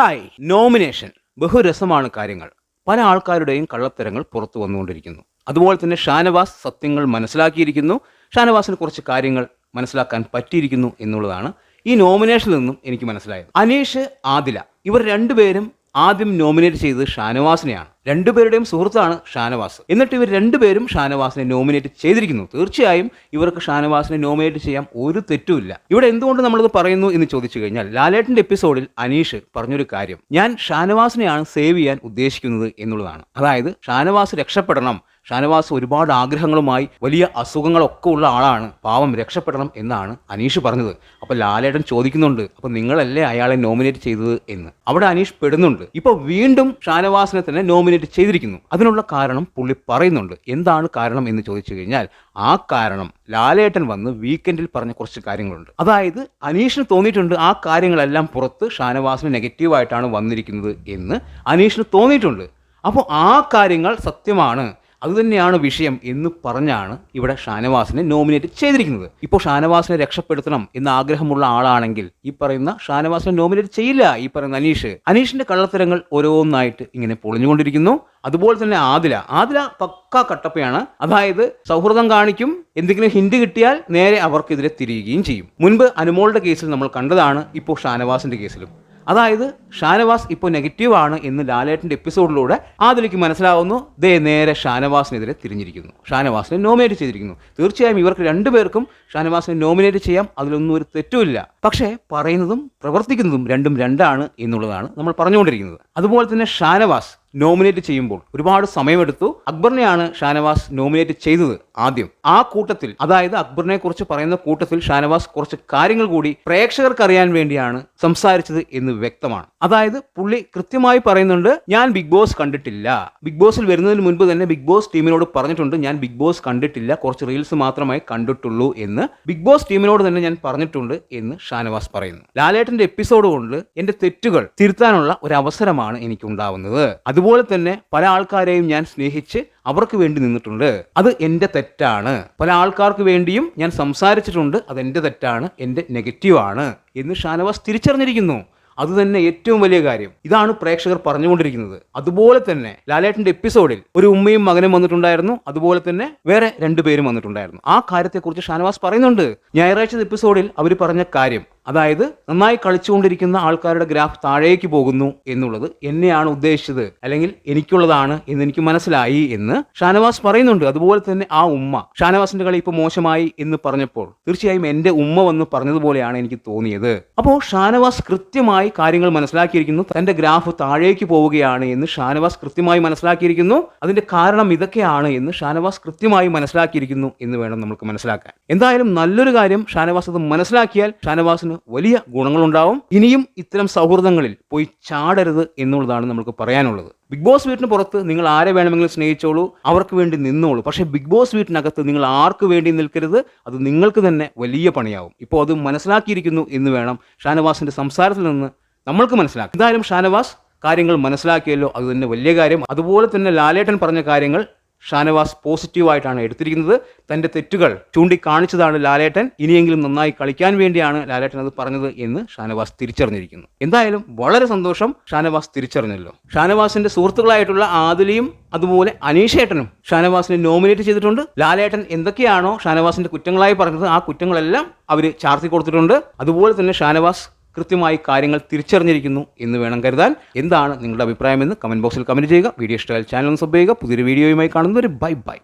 Hi nomination ബഹുരസമാണ് കാര്യങ്ങൾ. പല ആൾക്കാരുടെയും കള്ളത്തരങ്ങൾ പുറത്തു വന്നുകൊണ്ടിരിക്കുന്നു. അതുപോലെ തന്നെ ഷാനവാസ് സത്യങ്ങൾ മനസ്സിലാക്കിയിരിക്കുന്നു. ഷാനവാസിന് കുറച്ച് കാര്യങ്ങൾ മനസ്സിലാക്കാൻ പറ്റിയിരിക്കുന്നു എന്നുള്ളതാണ് ഈ നോമിനേഷനിൽ നിന്നും എനിക്ക് മനസ്സിലായത്. അനീഷ് ആദില ഇവർ രണ്ടുപേരും ആദ്യം നോമിനേറ്റ് ചെയ്തത് ഷാനവാസിനെയാണ്. രണ്ടുപേരുടെയും സുഹൃത്താണ് ഷാനവാസ്. എന്നിട്ട് ഇവർ രണ്ടുപേരും ഷാനവാസിനെ നോമിനേറ്റ് ചെയ്തിരിക്കുന്നു. തീർച്ചയായും ഇവർക്ക് ഷാനവാസിനെ നോമിനേറ്റ് ചെയ്യാൻ ഒരു തെറ്റുമില്ല. ഇവിടെ എന്തുകൊണ്ട് നമ്മളിത് പറയുന്നു എന്ന് ചോദിച്ചു കഴിഞ്ഞാൽ ലാലേട്ടന്റെ എപ്പിസോഡിൽ അനീഷ് പറഞ്ഞൊരു കാര്യം. ഞാൻ ഷാനവാസിനെയാണ് സേവ് ചെയ്യാൻ ഉദ്ദേശിക്കുന്നത് എന്നുള്ളതാണ്. അതായത് ഷാനവാസ് രക്ഷപ്പെടണം ഷാനവാസ് ഒരുപാട് ആഗ്രഹങ്ങളുമായി വലിയ അസുഖങ്ങളൊക്കെ ഉള്ള ആളാണ്. പാവം രക്ഷപ്പെടണം എന്നാണ് അനീഷ് പറഞ്ഞത്. അപ്പോൾ ലാലേട്ടൻ ചോദിക്കുന്നുണ്ട് അപ്പോൾ നിങ്ങളല്ലേ അയാളെ നോമിനേറ്റ് ചെയ്തത്? എന്ന്. അവിടെ അനീഷ് പെടുന്നുണ്ട്. ഇപ്പോൾ വീണ്ടും ഷാനവാസിനെ തന്നെ നോമിനേറ്റ് ചെയ്തിരിക്കുന്നു. അതിനുള്ള കാരണം പുള്ളി പറയുന്നുണ്ട്. എന്താണ് കാരണം എന്ന് ചോദിച്ചു കഴിഞ്ഞാൽ ആ കാരണം ലാലേട്ടൻ വന്ന് വീക്കെൻഡിൽ പറഞ്ഞ കുറച്ച് കാര്യങ്ങളുണ്ട്. അതായത് അനീഷിന് തോന്നിയിട്ടുണ്ട് ആ കാര്യങ്ങളെല്ലാം പുറത്ത് ഷാനവാസിന് നെഗറ്റീവായിട്ടാണ് വന്നിരിക്കുന്നത് എന്ന് അനീഷിന് തോന്നിയിട്ടുണ്ട്. അപ്പോൾ ആ കാര്യങ്ങൾ സത്യമാണ്. അതുതന്നെയാണ് വിഷയം എന്ന് പറഞ്ഞാണ് ഇവിടെ ഷാനവാസിനെ നോമിനേറ്റ് ചെയ്തിരിക്കുന്നത്. ഇപ്പോൾ ഷാനവാസിനെ രക്ഷപ്പെടുത്തണം എന്ന് ആഗ്രഹമുള്ള ആളാണെങ്കിൽ ഈ പറയുന്ന ഷാനവാസിനെ നോമിനേറ്റ് ചെയ്യില്ല ഈ പറയുന്ന അനീഷ്. അനീഷിന്റെ കള്ളത്തരങ്ങൾ ഓരോന്നായിട്ട് ഇങ്ങനെ പൊളിഞ്ഞുകൊണ്ടിരിക്കുന്നു. അതുപോലെ തന്നെ ആദില. ആദില പക്ക കട്ടപ്പയാണ്. അതായത് സൗഹൃദം കാണിക്കും എന്തെങ്കിലും ഹിന്റ് കിട്ടിയാൽ നേരെ അവർക്കെതിരെ തിരിയുകയും ചെയ്യും. മുൻപ് അനുമോളുടെ കേസിൽ നമ്മൾ കണ്ടതാണ് ഇപ്പോൾ ഷാനവാസിന്റെ കേസിലും. അതായത് ഷാനവാസ് ഇപ്പോൾ നെഗറ്റീവ് ആണ് എന്ന് ലാലേട്ടന്റെ എപ്പിസോഡിലൂടെ ആദിലേക്ക് മനസ്സിലാവുന്നു. ദേ നേരെ ഷാനവാസിനെതിരെ തിരിഞ്ഞിരിക്കുന്നു. ഷാനവാസിനെ നോമിനേറ്റ് ചെയ്തിരിക്കുന്നു. തീർച്ചയായും ഇവർക്ക് രണ്ടുപേർക്കും ഷാനവാസിനെ നോമിനേറ്റ് ചെയ്യാം. അതിലൊന്നും ഒരു തെറ്റുമില്ല പക്ഷേ പറയുന്നതും പ്രവർത്തിക്കുന്നതും രണ്ടും രണ്ടാണ് എന്നുള്ളതാണ് നമ്മൾ പറഞ്ഞുകൊണ്ടിരിക്കുന്നത്. അതുപോലെ തന്നെ ഷാനവാസ് നോമിനേറ്റ് ചെയ്യുമ്പോൾ ഒരുപാട് സമയമെടുത്തു. അക്ബറിനെയാണ് ഷാനവാസ് നോമിനേറ്റ് ചെയ്തത് ആദ്യം. ആ കൂട്ടത്തിൽ അതായത് അക്ബറിനെ കുറിച്ച് പറയുന്ന കൂട്ടത്തിൽ ഷാനവാസ് കുറച്ച് കാര്യങ്ങൾ കൂടി പ്രേക്ഷകർക്ക് അറിയാൻ വേണ്ടിയാണ് സംസാരിച്ചത് എന്ന് വ്യക്തമാണ്. അതായത് പുള്ളി കൃത്യമായി പറയുന്നുണ്ട് ഞാൻ ബിഗ് ബോസ് കണ്ടിട്ടില്ല. ബിഗ് ബോസിൽ വരുന്നതിന് മുൻപ് തന്നെ ബിഗ് ബോസ് ടീമിനോട് പറഞ്ഞിട്ടുണ്ട് ഞാൻ ബിഗ് ബോസ് കണ്ടിട്ടില്ല കുറച്ച് റീൽസ് മാത്രമായി കണ്ടിട്ടുള്ളൂ എന്ന്. ബിഗ് ബോസ് ടീമിനോട് തന്നെ ഞാൻ പറഞ്ഞിട്ടുണ്ട് എന്ന് ഷാനവാസ് പറയുന്നു. ലാലേട്ടന്റെ എപ്പിസോഡ് കൊണ്ട് എന്റെ തെറ്റുകൾ തിരുത്താനുള്ള ഒരു അവസരമാണ് എനിക്കുണ്ടാവുന്നത്. അതുപോലെ തന്നെ പല ആൾക്കാരെയും ഞാൻ സ്നേഹിച്ച് അവർക്ക് വേണ്ടി നിന്നിട്ടുണ്ട്. അത് എന്റെ തെറ്റാണ്. പല ആൾക്കാർക്ക് വേണ്ടിയും ഞാൻ സംസാരിച്ചിട്ടുണ്ട്. അത് എന്റെ തെറ്റാണ്. എന്റെ നെഗറ്റീവാണ് എന്ന് ഷാനവാസ് തിരിച്ചറിഞ്ഞിരിക്കുന്നു. അത് തന്നെ ഏറ്റവും വലിയ കാര്യം. ഇതാണ് പ്രേക്ഷകർ പറഞ്ഞുകൊണ്ടിരിക്കുന്നത്. അതുപോലെ തന്നെ ലാലേട്ടന്റെ എപ്പിസോഡിൽ ഒരു ഉമ്മയും മകനും വന്നിട്ടുണ്ടായിരുന്നു. അതുപോലെ തന്നെ വേറെ രണ്ടുപേരും വന്നിട്ടുണ്ടായിരുന്നു. ആ കാര്യത്തെക്കുറിച്ച് ഷാനവാസ് പറയുന്നുണ്ട്. ഞായറാഴ്ച എപ്പിസോഡിൽ അവർ പറഞ്ഞ കാര്യം. അതായത് നന്നായി കളിച്ചുകൊണ്ടിരിക്കുന്ന ആൾക്കാരുടെ ഗ്രാഫ് താഴേക്ക് പോകുന്നു എന്നുള്ളത് എന്നെയാണ് ഉദ്ദേശിച്ചത് അല്ലെങ്കിൽ എനിക്കുള്ളതാണ് എന്ന് എനിക്ക് മനസ്സിലായി എന്ന് ഷാനവാസ് പറയുന്നുണ്ട്. അതുപോലെ തന്നെ ആ ഉമ്മ ഷാനവാസിന്റെ കളി ഇപ്പോൾ മോശമായി എന്ന് പറഞ്ഞപ്പോൾ തീർച്ചയായും എന്റെ ഉമ്മ വന്ന് പറഞ്ഞതുപോലെയാണ് എനിക്ക് തോന്നിയത്. അപ്പോൾ ഷാനവാസ് കൃത്യമായി കാര്യങ്ങൾ മനസ്സിലാക്കിയിരിക്കുന്നു. തന്റെ ഗ്രാഫ് താഴേക്ക് പോവുകയാണ് എന്ന് ഷാനവാസ് കൃത്യമായി മനസ്സിലാക്കിയിരിക്കുന്നു. അതിന്റെ കാരണം ഇതൊക്കെയാണ് എന്ന് ഷാനവാസ് കൃത്യമായി മനസ്സിലാക്കിയിരിക്കുന്നു എന്ന് വേണം നമുക്ക് മനസ്സിലാക്കാൻ. എന്തായാലും നല്ലൊരു കാര്യം ഷാനവാസ് അത് മനസ്സിലാക്കിയാൽ ഷാനവാസിന് വലിയ ഗുണങ്ങളുണ്ടാവും. ഇനിയും ഇത്തരം സൗഹൃദങ്ങളിൽ പോയി ചാടരുത് എന്നുള്ളതാണ് നമുക്ക് പറയാനുള്ളത്. ബിഗ് ബോസ് വീട്ടിന് പുറത്ത് നിങ്ങൾ ആരെ വേണമെങ്കിലും സ്നേഹിച്ചോളൂ അവർക്ക് വേണ്ടി നിന്നോളൂ. പക്ഷേ ബിഗ് ബോസ് വീട്ടിനകത്ത് നിങ്ങൾ ആർക്ക് വേണ്ടി നിൽക്കരുത് അത് നിങ്ങൾക്ക് തന്നെ വലിയ പണിയാവും. ഇപ്പോൾ അത് മനസ്സിലാക്കിയിരിക്കുന്നു എന്ന് വേണം ഷാനവാസിന്റെ സംസാരത്തിൽ നിന്ന് നമ്മൾക്ക് മനസ്സിലാക്കാം എന്തായാലും ഷാനവാസ് കാര്യങ്ങൾ മനസ്സിലാക്കിയല്ലോ അത് തന്നെ വലിയ കാര്യം. അതുപോലെ തന്നെ ലാലേട്ടൻ പറഞ്ഞ കാര്യങ്ങൾ ഷാനവാസ് പോസിറ്റീവായിട്ടാണ് എടുത്തിരിക്കുന്നത്. തന്റെ തെറ്റുകൾ ചൂണ്ടിക്കാണിച്ചതാണ് ലാലേട്ടൻ. ഇനിയെങ്കിലും നന്നായി കളിക്കാൻ വേണ്ടിയാണ് ലാലേട്ടൻ അത് പറഞ്ഞത് എന്ന് ഷാനവാസ് തിരിച്ചറിഞ്ഞിരിക്കുന്നു. എന്തായാലും വളരെ സന്തോഷം ഷാനവാസ് തിരിച്ചറിഞ്ഞല്ലോ. ഷാനവാസിന്റെ സുഹൃത്തുക്കളായിട്ടുള്ള ആദിലിയും അതുപോലെ അനീഷേട്ടനും ഷാനവാസിനെ നോമിനേറ്റ് ചെയ്തിട്ടുണ്ട്. ലാലേട്ടൻ എന്തൊക്കെയാണോ ഷാനവാസിന്റെ കുറ്റങ്ങളായി പറഞ്ഞത് ആ കുറ്റങ്ങളെല്ലാം അവർ ചാർത്തി കൊടുത്തിട്ടുണ്ട്. അതുപോലെ തന്നെ ഷാനവാസ് കൃത്യമായി കാര്യങ്ങൾ തിരിച്ചറിഞ്ഞിരിക്കുന്നു എന്ന് വേണം കരുതാൻ. എന്താണ് നിങ്ങളുടെ അഭിപ്രായമെന്ന് കമന്റ് ബോക്സിൽ കമന്റ് ചെയ്യുക. വീഡിയോ ഇഷ്ടമായാൽ ചാനൽ സബ് ചെയ്യുക. പുതിയൊരു വീഡിയോയുമായി കാണുന്നവർ ബൈ ബൈ